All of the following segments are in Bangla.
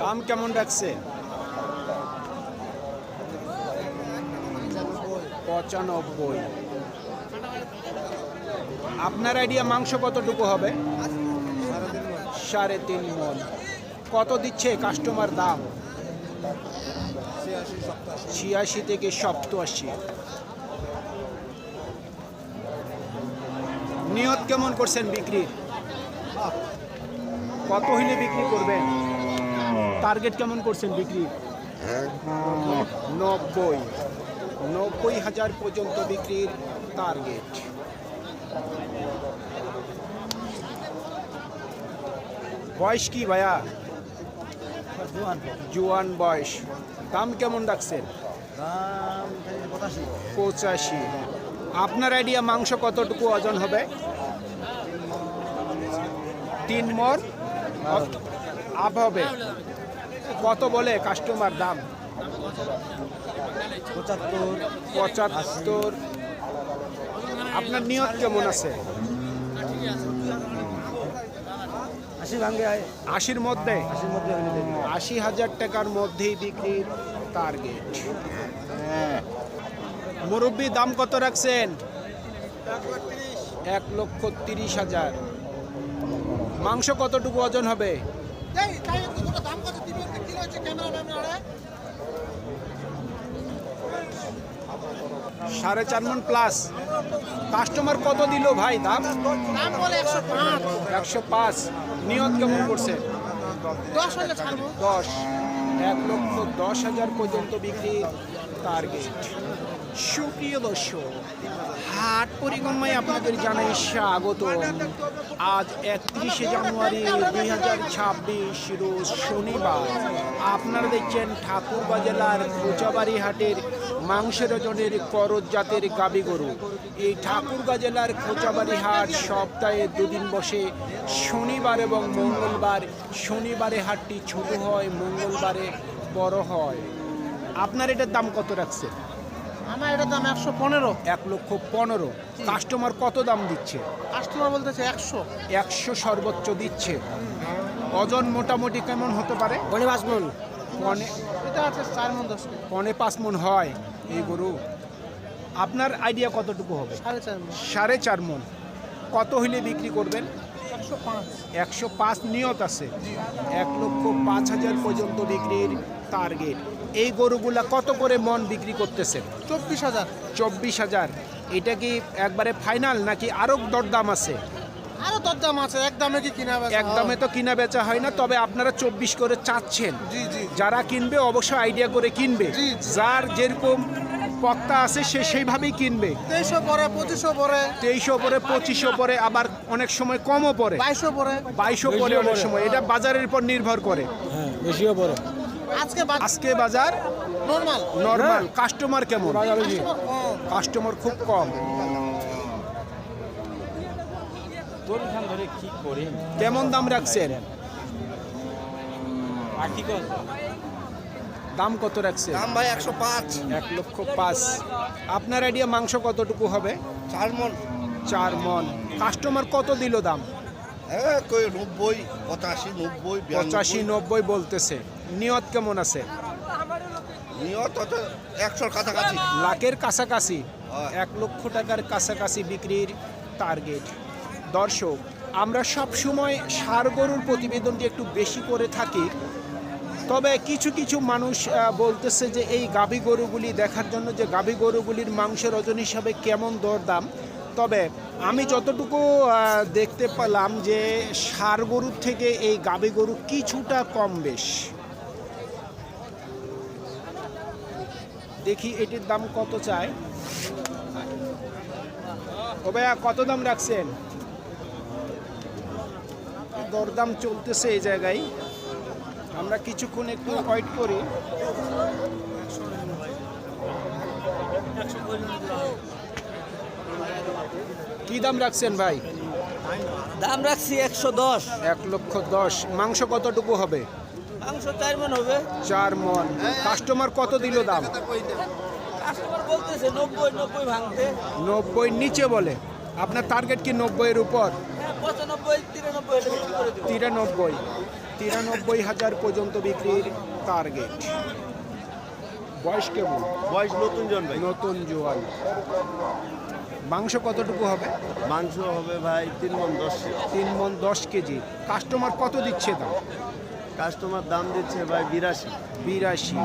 দাম কেমন রাখছে? পঁচানব্বই। আপনার আইডিয়া মাংস কতটুকু হবে? সাড়ে তিন মন। কত দিচ্ছে কাস্টমার দাম? ছিয়াশি থেকে সপ্তআশি। নিয়ত কেমন করছেন বিক্রির? কত হইলে বিক্রি করবেন? টার্গেট কেমন করছেন বিক্রি? নব্বই। নব্বই হাজার পর্যন্ত বিক্রির টার্গেট বয়স কি ভাইয়া? জুয়ান বয়স। দাম কেমন রাখছেন? পঁচাশি। আপনার আইডিয়া মাংস কতটুকু ওজন হবে? তিন মন আপ হবে। কত বলে কাস্টমার দাম? পঁচাত্তর পঁচাত্তর। আপনার নিয়ত কেমন আছে? আশি ভাঙ্গে আশির মধ্যে? আশি হাজার টাকার মধ্যেই বিক্রির টার্গেট মুরব্বী দাম কত রাখছেন? এক লক্ষ তিরিশ হাজার। মাংস কতটুকু ওজন হবে? সাড়ে চার মন প্লাস কাস্টমার কত দিল ভাই দাম? দাম বলে একশো পাঁচ। একশো পাঁচ। নিয়ত কেমন করছে? দশ দশ। এক লক্ষ দশ হাজার পর্যন্ত বিক্রি টার্গেট সুপ্রিয় দর্শক, হাট পরিক্রমায় আপনাদের জানাই স্বাগত। আজ একত্রিশে জানুয়ারি দুই হাজার ছাব্বিশ রোজ শনিবার। আপনারা দেখছেন ঠাকুরবা জেলার কোচাবাড়ি হাটের মাংসের ওজনের করজ জাতের গাবি গরু। এই ঠাকুরগাঁ জেলার কোচাবাড়ি হাট সপ্তাহে দুদিন বসে। শনিবার এবং মঙ্গলবার, শনিবারে হাটটি ছোট হয়, মঙ্গলবারে বড় হয়। আপনার এটার দাম কত রাখছে আমার এটা দাম একশো পনেরো। এক লক্ষ পনেরো। কাস্টমার কত দাম দিচ্ছে? কাস্টমার বলতেছে একশো। একশো সর্বোচ্চ দিচ্ছে। ওজন মোটামুটি কেমন হতে পারে? পনে পাঁচ মন। পনে এটা আছে চার মন দশ কেজি পনে পাঁচ মন হয় এই গরু। আপনার আইডিয়া কতটুকু হবে? সাড়ে চার মন। সাড়ে চার মন। কত হইলে বিক্রি করবেন? একশো পাঁচ। একশো পাঁচ নিয়ত আছে। এক লক্ষ পাঁচ হাজার পর্যন্ত বিক্রির টার্গেট এই গরুগুলা কত করে মন বিক্রি করতেছেন চব্বিশ হাজার। চব্বিশ হাজার। এটা কি একবারে ফাইনাল নাকি আরও দরদাম আছে? আরও দরদাম আছে এক দামে কি কিনা বেচা এক দামে তো কিনা বেচা হয় না তবে আপনারা চব্বিশ করে চাচ্ছেন। জি জি। যারা কিনবে অবশ্যই আইডিয়া করে কিনবে। যার যেরকম পত্তা আছে সে সেইভাবেই কিনবে। তেইশশো পরে পঁচিশশো পরে। তেইশশো পরে পঁচিশশো পরে আবার অনেক সময় কমও পরে বাইশশো পরে। বাইশও পরে অনেক সময়। এটা বাজারের উপর নির্ভর করে। হ্যাঁ বেশিও পড়ে। আজকে আজকে বাজার নর্মাল। নর্মাল। কাস্টমার কেমন? কাস্টমার কাস্টমার খুব কম। কেমন দাম রাখছেন? দাম কত রাখছেন? দাম ভাই একশো পাঁচ। এক লক্ষ পাঁচ। আপনার আইডিয়া মাংস কতটুকু হবে? চার মন। চার মন। কাস্টমার কত দিল দাম? হ্যাঁ কই নব্বই পঁচাশি নব্বই পঁচাশি নব্বই বলতেছে। নিয়ত কেমন আছে? নিয়ত একশোর কাছাকাছি। লাখের কাছাকাছি। এক লক্ষ টাকার কাছাকাছি বিক্রির টার্গেট দর্শক আমরা সব সময় সার গরুর প্রতিবেদনটি একটু বেশি করে থাকি। তবে কিছু কিছু মানুষ বলতেছে যে এই গাভী গরুগুলি দেখার জন্য যে গাভী গরুগুলির মাংসের ওজন হিসাবে কেমন দরদাম তবে আমি যতটুকু দেখতে পেলাম যে সার গরুর থেকে এই গাভী গরু কিছুটা কম বেশ। দেখি এটির দাম কত চায় ও ভাইয়া, কত দাম রাখছেন? দরদাম চলতেছে এই জায়গায়। আমরা কিছুক্ষণ একটু ওয়েট করি। কি দাম রাখছেন ভাই? দাম রাখছি একশো দশ। এক লক্ষ দশ। মাংস কতটুকু হবে? মাংস চার মন হবে। চার মন কাস্টমার কত দিল দাম? কাস্টমার বলতেছে নব্বই নব্বই ভাঙতে। নব্বই নিচে বলে। আপনার টার্গেট কি নব্বইয়ের উপর? হ্যাঁ তিরানব্বই তিরানব্বই। তিরানব্বই হাজার পর্যন্ত বিক্রির টার্গেট বয়স কেমন? বয়স নতুন জন ভাই। নতুন জোয়ান। মাংস কতটুকু হবে? মাংস হবে ভাই তিন মন দশ তিন মন দশ কেজি। কাস্টমার কত দিচ্ছে দাম? কাস্টমার দাম দিচ্ছে ভাই বিরাশি। বিরাশি।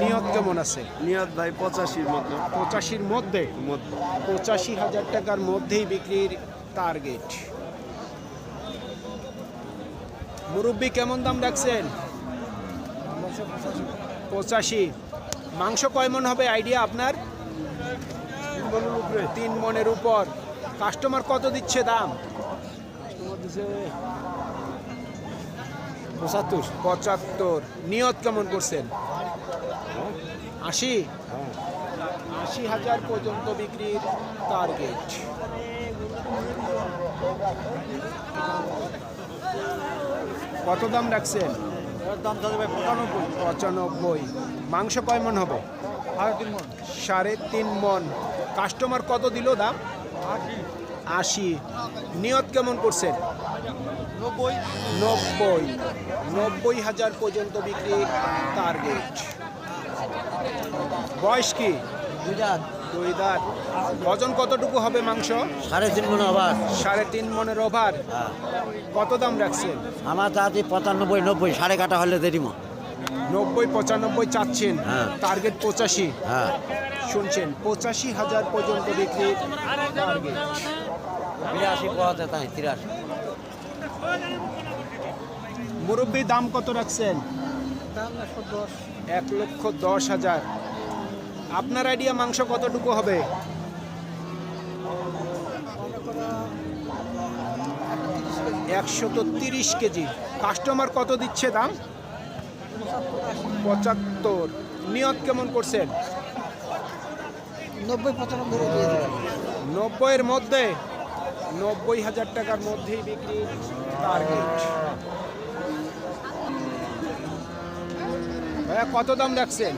নিয়ত কেমন আছে? নিয়ত ভাই পঁচাশির মতো। পঁচাশির মধ্যে? মধ্যে। পঁচাশি হাজার টাকার মধ্যেই বিক্রির টার্গেট মুরব্বি কেমন দাম রাখছেন? পঁচাশি। মাংস কয় মন হবে? আইডিয়া আপনার? তিন মনের উপর। কাস্টমার কত দিচ্ছে দাম? পঁচাত্তর। পঁচাত্তর। নিয়ত কেমন করছেন? আশি? আশি হাজার পর্যন্ত বিক্রির টার্গেট কত দাম রাখছেন? দাম ভাই পঁচানব্বই। পঁচানব্বই। মাংস কয় মন হবে? সাড়ে তিন মন। সাড়ে তিন মন। কাস্টমার কত দিল দাম? আশি। নিয়ত কেমন করছেন? নব্বই। নব্বই। নব্বই হাজার পর্যন্ত বিক্রি টার্গেট বয়স কি? দুই দাঁত। ওজন কতটুকু হবে মাংস? সাড়ে তিন মনে আবার সাড়ে তিন মনের ওভার। কত দাম রাখছেন? আমার তাতে পঁচানব্বই নব্বই সাড়ে কাটা হলে দেরিমো নব্বই পঁচানব্বই চাচ্ছেন। হ্যাঁ। টার্গেট পঁচাশি। হ্যাঁ। শুনছেন পঁচাশি হাজার পর্যন্ত বিক্রি। টার্গেট বিরাশি পড়াতে তাই তিরাশি। মুরব্বী দাম কত রাখছেন? এক লক্ষ দশ হাজার। আপনার আইডিয়া মাংস কতটুকু হবে? একশত তিরিশ কেজি। কাস্টমার কত দিচ্ছে দাম? পঁচাত্তর। নিয়ত কেমন করছেন? নব্বই পঁচানব্বই নব্বইয়ের মধ্যে নব্বই হাজার টাকার মধ্যেই বিক্রি টার্গেট ভাইয়া, কত দাম রাখছেন?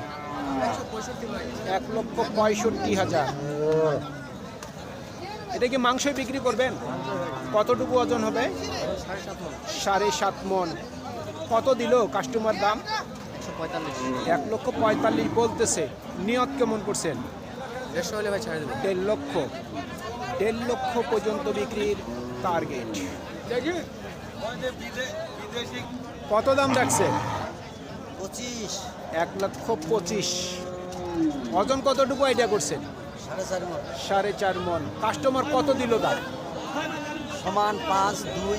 এক লক্ষ পঁয়ষট্টি হাজার। এটা কি মাংসই বিক্রি করবেন? কতটুকু ওজন হবে? সাড়ে সাত মন। কত দিল কাস্টমার দাম? এক লক্ষ পঁয়তাল্লিশ বলতেছে। নিয়ত কেমন করছেন? দেড়শো হলে ভাই ছেড়ে দেবেন দেড় লক্ষ। দেড় লক্ষ পর্যন্ত বিক্রির টার্গেট কত দাম রাখছে? পঁচিশ। এক লক্ষ পঁচিশ। ওজন কতটুকু আইডিয়া করছেন সাড়ে চার মন। সাড়ে চার মন। কাস্টমার কত দিল দাম? সমান পাঁচ দুই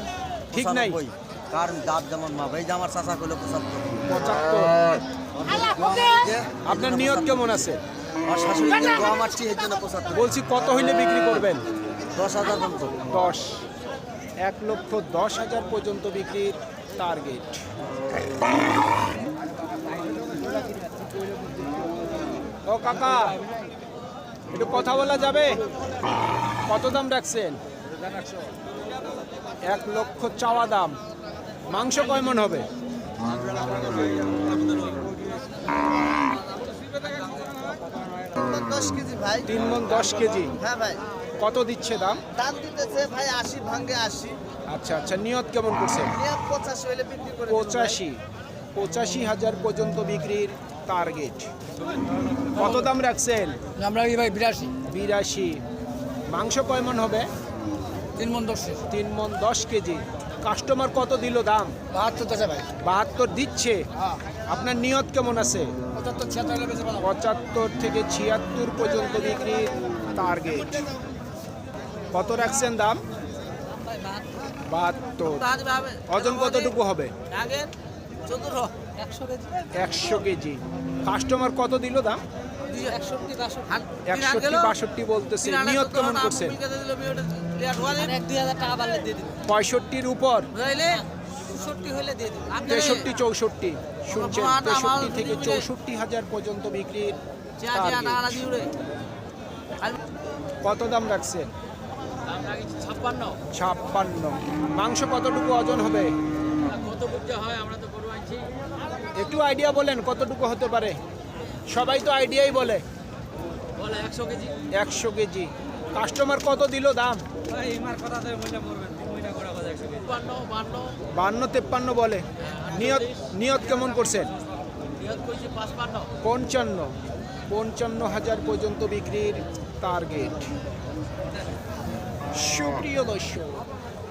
ঠিক নাই। পঁচানব্বই। কার দাঁত যেমন মা ভাই আমার চাষা করল পঁচাত্তর। পঁচাত্তর। আপনার নিয়ত কেমন আছে? বলছি কত হইলে বিক্রি করবেন? দশ হাজার মতো দশ। এক লক্ষ দশ হাজার পর্যন্ত বিক্রির টার্গেট। ও কাকা একটু কথা বলা যাবে? কত দাম রাখছেন? এক লক্ষ চাওয়া দাম। মাংস কয় মন হবে? দশ কেজি ভাই। তিন মন দশ কেজি? হ্যাঁ ভাই। কত দিচ্ছে দাম? দাম দিতেছে ভাই আশি ভাঙ্গে আশি। আচ্ছা আচ্ছা নিয়ত কেমন করছেন নিয়ে পঁচাশি হলে বিক্রি করে পঁচাশি। পঁচাশি হাজার পর্যন্ত বিক্রির টার্গেট কত দাম রাখছেন? আমরা ভাই বিরাশি। বিরাশি। মাংস কয় মন হবে? তিন মন দশ। তিন মন দশ কেজি। কাস্টমার কত দিল দাম? বাহাত্তর ভাই। বাহাত্তর দিচ্ছে? আপনার নিয়ত কেমন আছে? পঁচাত্তর থেকে ছিয়াত্তর পর্যন্ত বিক্রির টার্গেট কত রাখছেন দাম? বাহাত্তর। ওজন কতটুকু হবে? একশো কেজি। কাস্টমার কত দিল দাম? বাষট্টি পঁয়ষট্টির উপর? তেষট্টি, চৌষট্টি। শুনছেন তেষট্টি থেকে চৌষট্টি হাজার পর্যন্ত বিক্রির কত দাম রাখছেন? ছাপ্পান্ন। মাংস কতটুকু ওজন হবে? একটু আইডিয়া বলেন কতটুকু হতে পারে? সবাই তো আইডিয়াই বলে। বলে একশো কেজি। একশো কেজি। কাস্টমার কত দিল দাম? বান্ন তেপ্পান্ন বলে। নিয়ত নিয়ত কেমন করছেন? পঞ্চান্ন। পঞ্চান্ন হাজার পর্যন্ত বিক্রির টার্গেট সুপ্রিয় দর্শক